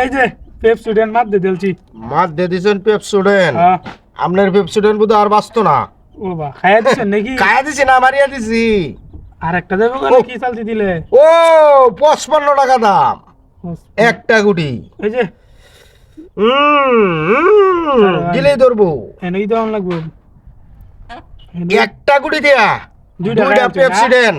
এই যে মার দিয়ে দিলছি। মাছ দিয়ে দিছেন পেপসুডেন হ্যাঁ। আপনার পেপসুডেন বুধ আর বাঁচতো না। ও বা দিছেন নাকি? খায়া দিছি না মারিয়া দিছি। আর একটা দেবো কি চালতি দিলে? ও পঁচপান্ন টাকা দাম। একটা গুটি। এই যে। উম, দিলেই ধরবো। এনেই দেওয়ান লাগবো। একটা গুটি দিয়া। দুইটা দুইটা খাইয়া দিছি, পেপসিডেন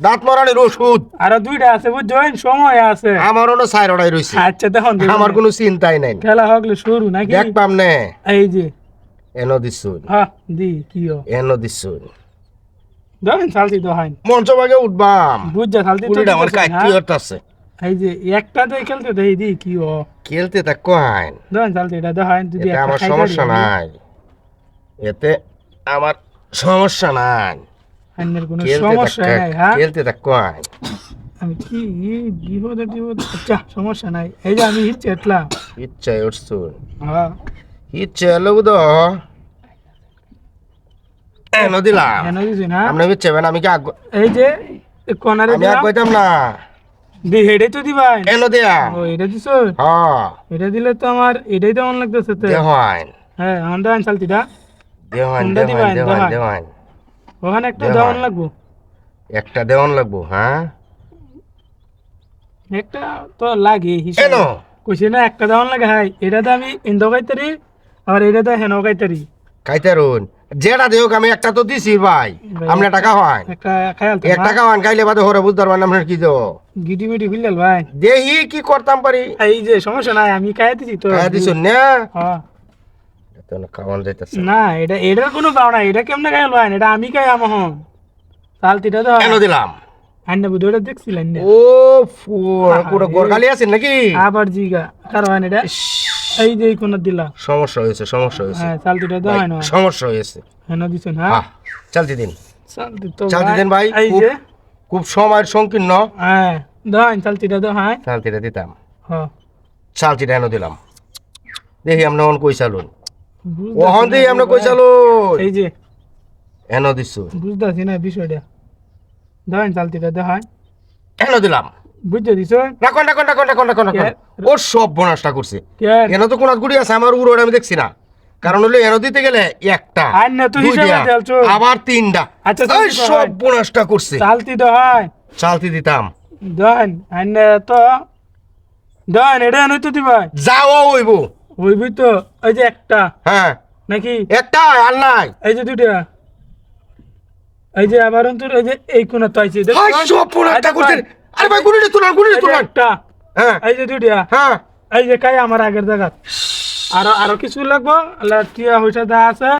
দাঁত মরানির ওষুধ। আরও দুইটা আছে বুঝছেন সময় আছে। আমার অন্য সাইরডাই রয়েছে আচ্ছা দেখুন আমার কোনো চিন্তাই নাই। খেলা হকলে শুরু নাকি? দেখ পাম নে। এই যে। এনো দিছুন হ্যাঁ দি কি ও? এনো দিছুন দেখেন চালতি তো হয় মঞ্চ ভাগে উঠবাম। বুঝছা চালতি তো আমার কাটি হ্যাঁ? আছে এই যে একটা তো খেলতে দেই দি কি ও? খেলতে তা কয় দেখেন চালতি এটা দেখেন যদি আমার সমস্যা নাই। এতে আমার সমস্যা নাই। কোনো সমস্যা নাই হ্যাঁ? খেলতে কয়? আমি কি বিপদে বিপদ আচ্ছা সমস্যা নাই। এই যে আমি হিচ্ছে এটলা ইচ্ছা উঠছুন হ্যাঁ। ইচ্ছে এলো বুধ। এনো দিলাম। দিছি না। আপনি আমি কি এই যে কনারে আমি আগ কইতাম না। দি হেডে তো দিবাই। এনো দিয়া। ও এটা দিছো? হ্যাঁ। এটা দিলে তো আমার এটাই তো অন লাগতেছে তো। হ্যাঁ কোনটা দেহাইন ওখানে একটা দেওয়ান লাগবো। একটা দেওয়ান লাগবো হ্যাঁ? একটা তো লাগে এনো কইছে না একটা দেওয়ান লাগে হাই। এটা তো আমি ইন্দো খাইতারি আর এটা তো হেন খাইতারি খাইতারুন যেটা দেওক আমি একটা তো দিছি ভাই। আপনার টাকা হয়। এক টাকা হয় খাইলে বাদে হরে বুঝতে পারবেন আপনার কি দেবো গিটি মিটি খুললাল ভাই। দেহি কি করতাম পারি? এই যে সমস্যা নাই আমি খাইয়া দিছি তো। খাইয়া দিছ না? হ্যাঁ। না খাওয়ান যাইতেছে। না এটা এটার কোনো পাও না এটা কেমনে এটা আমি চালতিটা তো কেন দিলাম? আন্না বুধ ওটা দেখছিলেন না। ও পুরো গোরগালি আছেন নাকি? আবার জিগা কারণ এটা। এই যে কোনার দিলা। সমস্যা হয়েছে সমস্যা হয়েছে। হ্যাঁ চালতিটা তো হয় না। সমস্যা হয়েছে। হেন দিছেন হ্যাঁ হ্যাঁ চালতি দিন। চালতি তো চালতি দেন ভাই এই খুব- যে। খুব সময়ের সংকীর্ণ। হ্যাঁ চালতিটা তো হয়। চালতিটা দিতাম। হ্যাঁ চালতিটা এনে দিলাম। দেখি আমরা অন কই চালুন। ওহন আমরা কই। চালুন? এই যে এনে দিছো। বুঝতেছি না বিষয়টা। চালতিটা দেখায় এনে দিলাম। বুঝতে দিছ? ও সব বোনাসটা করছে। তো কোন গুড়ি আছে আমার আমি দেখছি না। কারণ হলো এনে দিতে গেলে একটা আবার তিনটা। আচ্ছা, সব। বোনাসটা করছে। চালতি তো চালতি দিতাম। দহান আর না তো দহান এটা নয় তো দিবা যাও হইব। তো এই যে একটা। হ্যাঁ। নাকি? একটা আর নাই। এই যে দুইটা। এই যে আবার অন্তর এই যে এই কোনা তো আইছে সব আরে ভাই। তুলান তুলান একটা। হ্যাঁ। এই যে দুইটা। হ্যাঁ। এই যে কাই আমার আগের জায়গা আরও আরও কিছু লাগবো? আল্লাহ টিয়া হইসা দা আছে।